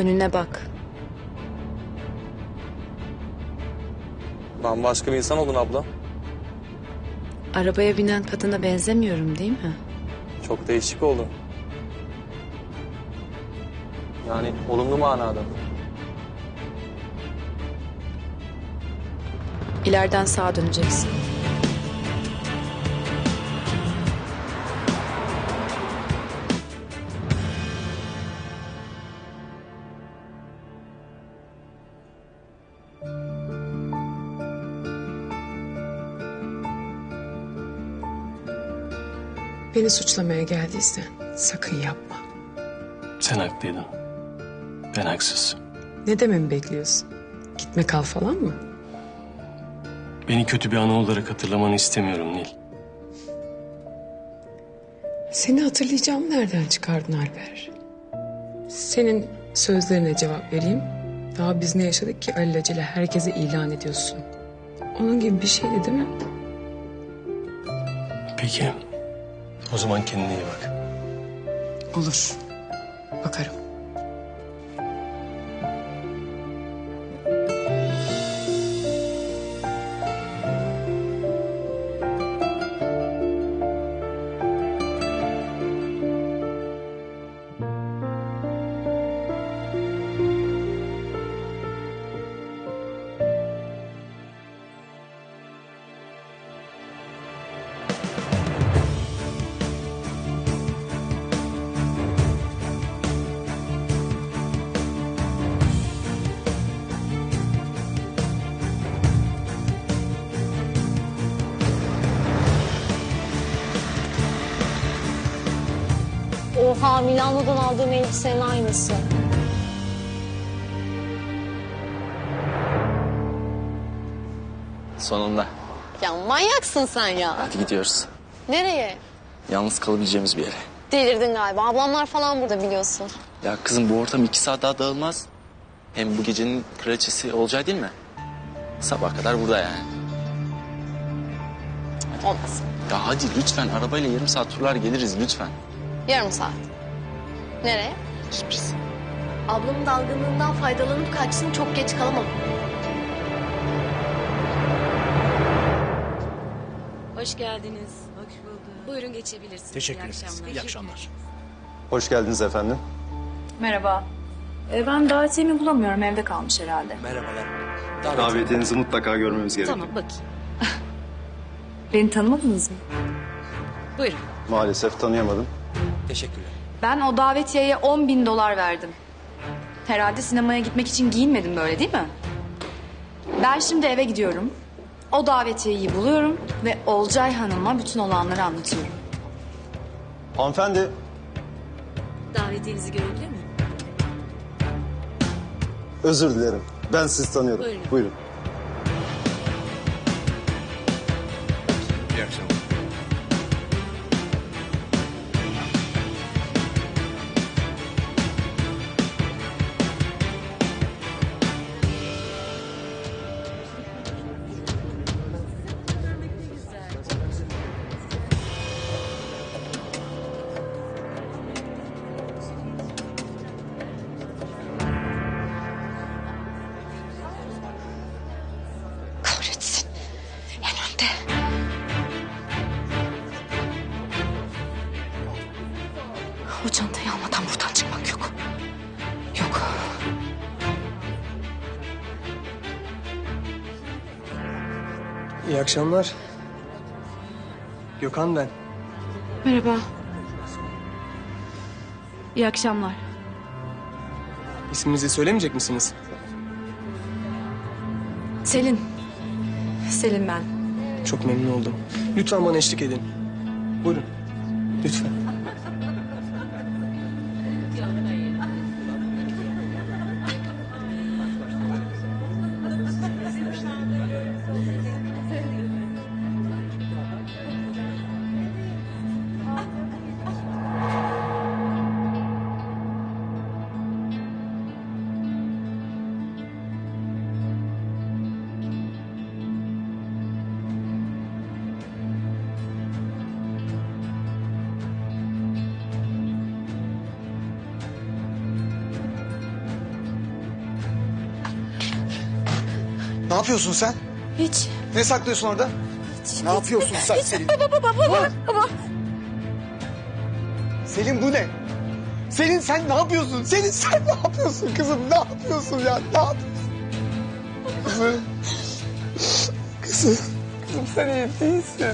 Önüne bak. Bambaşka bir insan oldun abla. Arabaya binen kadına benzemiyorum değil mi? Çok değişik oldun. Yani olumlu manada. İleriden sağa döneceksin. Beni suçlamaya geldiyse sakın yapma. Sen haklıydın. Ben haksız. Ne dememi bekliyorsun? Gitme kal falan mı? Beni kötü bir ana olarak hatırlamanı istemiyorum Nil. Seni hatırlayacağımı nereden çıkardın Alper? Senin sözlerine cevap vereyim. Daha biz ne yaşadık ki alelacele herkese ilan ediyorsun. Onun gibi bir şeydi değil mi? Peki. O zaman kendine iyi bak. Olur. Bakarım. Oha Milano'dan aldığım elbisenin aynısı. Sonunda. Ya manyaksın sen ya. Hadi gidiyoruz. Nereye? Yalnız kalabileceğimiz bir yere. Delirdin galiba. Ablamlar falan burada biliyorsun. Ya kızım bu ortam iki saat daha dağılmaz. Hem bu gecenin kraliçesi olacağı değil mi? Sabah kadar burada yani. Olmaz. Ya hadi lütfen arabayla yarım saat turlar geliriz lütfen. Yarım saat. Nereye? Sürpriz. Ablamın dalgınlığından faydalanıp kaçsın çok geç kalamam. Hoş geldiniz. Hoş bulduk. Buyurun geçebilirsiniz. Teşekkür İyi ederiz. akşamlar. İyi akşamlar. Hoş geldiniz efendim. Merhaba. Ee, ben davetiyemi bulamıyorum. Evde kalmış herhalde. Merhabalar. Davetiyenizi mutlaka görmemiz gerekiyor. Tamam bakayım. Beni tanımadınız mı? Buyurun. Maalesef tanıyamadım. Teşekkürler. Ben o davetiyeye 10 bin dolar verdim. Herhalde sinemaya gitmek için giyinmedim böyle değil mi? Ben şimdi eve gidiyorum. O davetiyeyi buluyorum ve Olcay Hanım'a bütün olanları anlatıyorum. Hanımefendi, Davetiyenizi görebilir miyim? özür dilerim. Ben sizi tanıyorum. Buyurun. Buyurun. İyi akşamlar. İyi akşamlar. Gökhan ben. Merhaba. İyi akşamlar. İsminizi söylemeyecek misiniz? Selin. Selin ben. Çok memnun oldum. Lütfen bana eşlik edin. Buyurun. Lütfen. Ne yapıyorsun sen? Hiç. Ne saklıyorsun orada? Ne yapıyorsun sen Selin? Baba baba baba. baba. Selin bu ne? Selin sen ne yapıyorsun? Selin sen ne yapıyorsun kızım? Ne yapıyorsun ya? Ne yapıyorsun? Kızım. Kızım. Kızım sen iyi değilsin.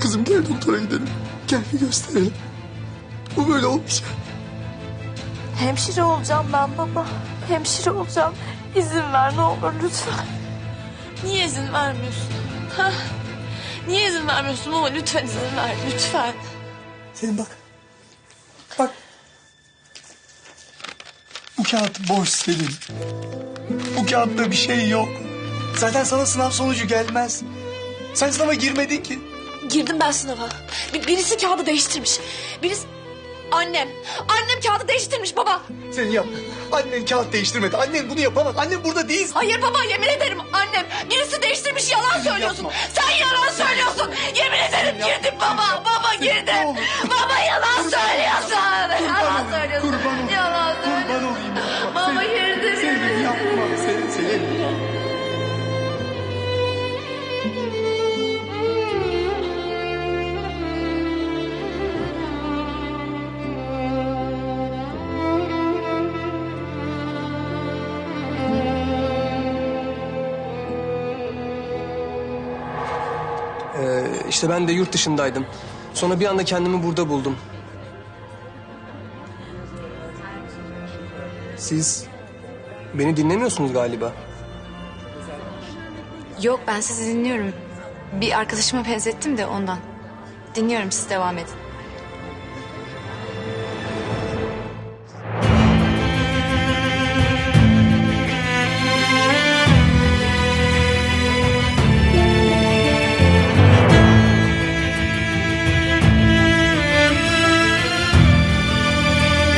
Kızım gel doktora gidelim. Gel bir gösterelim. Bu böyle olmayacak. Hemşire olacağım ben baba. Hemşire olacağım. İzin ver ne olur lütfen. Niye izin vermiyorsun? Ha? Niye izin vermiyorsun baba? Lütfen izin ver, lütfen. Selin bak. Bak. Bu kağıt boş Selin. Bu kağıtta bir şey yok. Zaten sana sınav sonucu gelmez. Sen sınava girmedin ki. Girdim ben sınava. Bir- birisi kağıdı değiştirmiş. Birisi... Annem. Annem kağıdı değiştirmiş baba. Selin yapma. Annen kağıt değiştirmedi. Annen bunu yapamaz. Annen burada değil. Hayır baba yemin ederim annem. Birisi değiştirmiş yalan söylüyorsun. yapma. Sen yalan söylüyorsun. Yemin ederim girdim baba. Baba girdim. Baba yalan söylüyorsun. Yalan söylüyorsun. Yalan söylüyorsun. İşte ben de yurt dışındaydım. Sonra bir anda kendimi burada buldum. Siz beni dinlemiyorsunuz galiba. Yok ben sizi dinliyorum. Bir arkadaşıma benzettim de ondan. Dinliyorum siz devam edin.